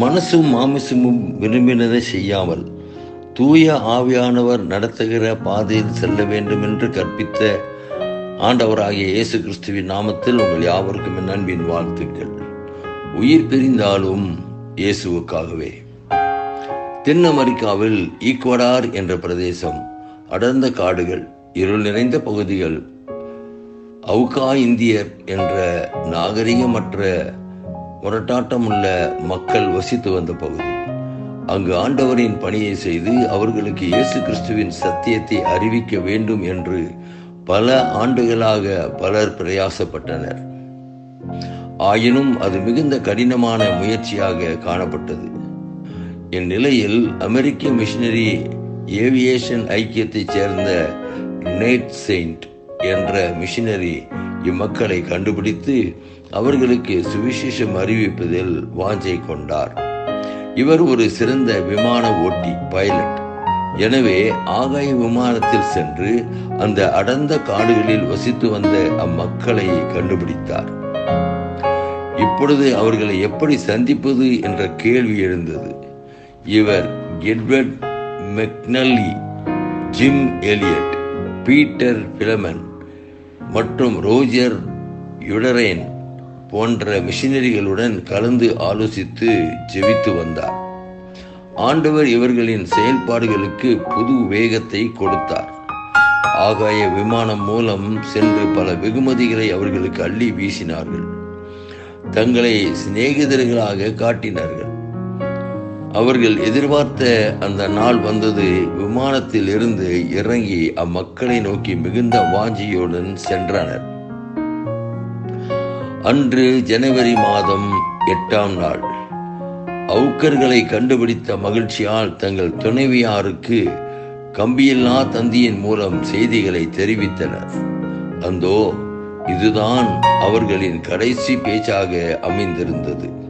மனசும் மாமிசமும் விரும்பினதை செய்யாமல் தூய ஆவியானவர் நடத்துகிற பாதையில் செல்ல வேண்டும் என்று கற்பித்த ஆண்டவராகிய இயேசு கிறிஸ்துவின் நாமத்தில் உங்கள் யாவருக்கும் என் அன்பின் வாழ்த்துக்கள். உயிர் பிரிந்தாலும் இயேசுவுக்காகவே. தென் அமெரிக்காவில் ஈக்வடார் என்ற பிரதேசம் அடர்ந்த காடுகள் இருள் நிறைந்த பகுதிகள் அவுகா இந்தியர் என்ற நாகரிகமற்ற முரட்டாட்டமுள்ள மக்கள் வசித்து வந்த பகுதி. அங்கு ஆண்டவரின் பணியை செய்து அவர்களுக்கு இயேசு கிறிஸ்துவின் சத்தியத்தை அறிவிக்க வேண்டும் என்று பல ஆண்டுகளாக பலர் பிரயாசப்பட்டனர். ஆயினும் அது மிகுந்த கடினமான முயற்சியாக காணப்பட்டது. இந்நிலையில் அமெரிக்க மிஷினரி ஏவியேஷன் ஐக்கியத்தைச் சேர்ந்த நேட் செயின்ட் என்ற மிஷினரி இம்மக்களை கண்டுபிடித்து அவர்களுக்கு சுவிசேஷம் அறிவிப்பதில் வாஞ்சை கொண்டார். இவர் ஒரு சிறந்த விமான ஓட்டி பைலட். எனவே ஆகாய விமானத்தில் சென்று அந்த அடர்ந்த காடுகளில் வசித்து வந்த அம்மக்களை கண்டுபிடித்தார். இப்பொழுது அவர்களை எப்படி சந்திப்பது என்ற கேள்வி எழுந்தது. இவர் Edward McNally Jim Elliot Peter Fleming மற்றும் ரோஜர் யுடரேன் போன்ற மிஷினரிகளுடன் கலந்து ஆலோசித்து ஜெபித்து வந்தார். ஆண்டவர் இவர்களின் செயல்பாடுகளுக்கு புது வேகத்தை கொடுத்தார். ஆகாய விமானம் மூலம் சென்று பல வெகுமதிகளை அவர்களுக்கு அள்ளி வீசினார்கள். தங்களை சிநேகிதர்களாக காட்டினார்கள். அவர்கள் எதிர்பார்த்த அந்த நாள் வந்தது. விமானத்தில் இருந்து இறங்கி அம்மக்களை நோக்கி மிகுந்த வாஞ்சியுடன் சென்றனர். அன்று ஜனவரி மாதம் எட்டாம் நாள். அவுக்கர்களை கண்டுபிடித்த மகிழ்ச்சியால் தங்கள் துணைவியாருக்கு கம்பியில்லா தந்தியின் மூலம் செய்திகளை தெரிவித்தனர். அந்தோ இதுதான் அவர்களின் கடைசி பேச்சாக அமைந்திருந்தது.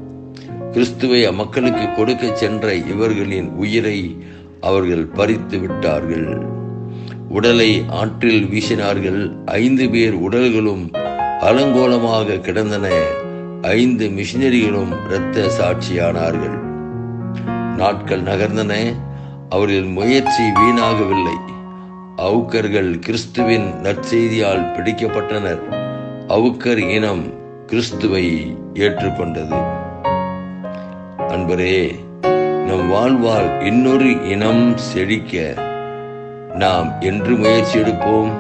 கிறிஸ்துவை அம்மக்களுக்கு கொடுக்க சென்ற இவர்களின் உயிரை அவர்கள் பறித்து விட்டார்கள். உடலை ஆற்றில் வீசினார்கள். ஐந்து பேர் உடல்களும் அலங்கோலமாக கிடந்தன. ஐந்து மிஷினரிகளும் இரத்த சாட்சியானார்கள். நாட்கள் நகர்ந்தன. அவர்கள் முயற்சி வீணாகவில்லை. அவுக்கர்கள் கிறிஸ்துவின் நற்செய்தியால் பிடிக்கப்பட்டனர். அவுக்கர் இனம் கிறிஸ்துவை ஏற்றுக்கொண்டது. அன்பரே நம் வாழ்வால் இன்னொரு இனம் செழிக்க நாம் என்று முயற்சி எடுப்போம்.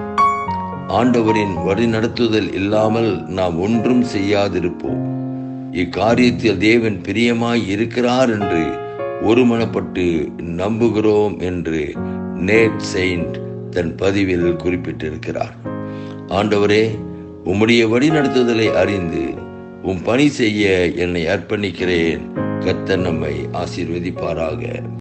ஆண்டவரின் வழி நடத்துதல் இல்லாமல் நாம் ஒன்றும் செய்யாதிருப்போம். இக்காரியத்தில் தேவன் பிரியமாய் இருக்கிறார் என்று ஒருமனப்பட்டு நம்புகிறோம் என்று நேட் செயின்ட் தன் பதிவில் குறிப்பிட்டிருக்கிறார். ஆண்டவரே உம்முடைய வழி நடத்துதலை அறிந்து உம் பணி செய்ய என்னை அர்ப்பணிக்கிறேன். கத்தர் நம்மை ஆசீர்வதிப்பாராக.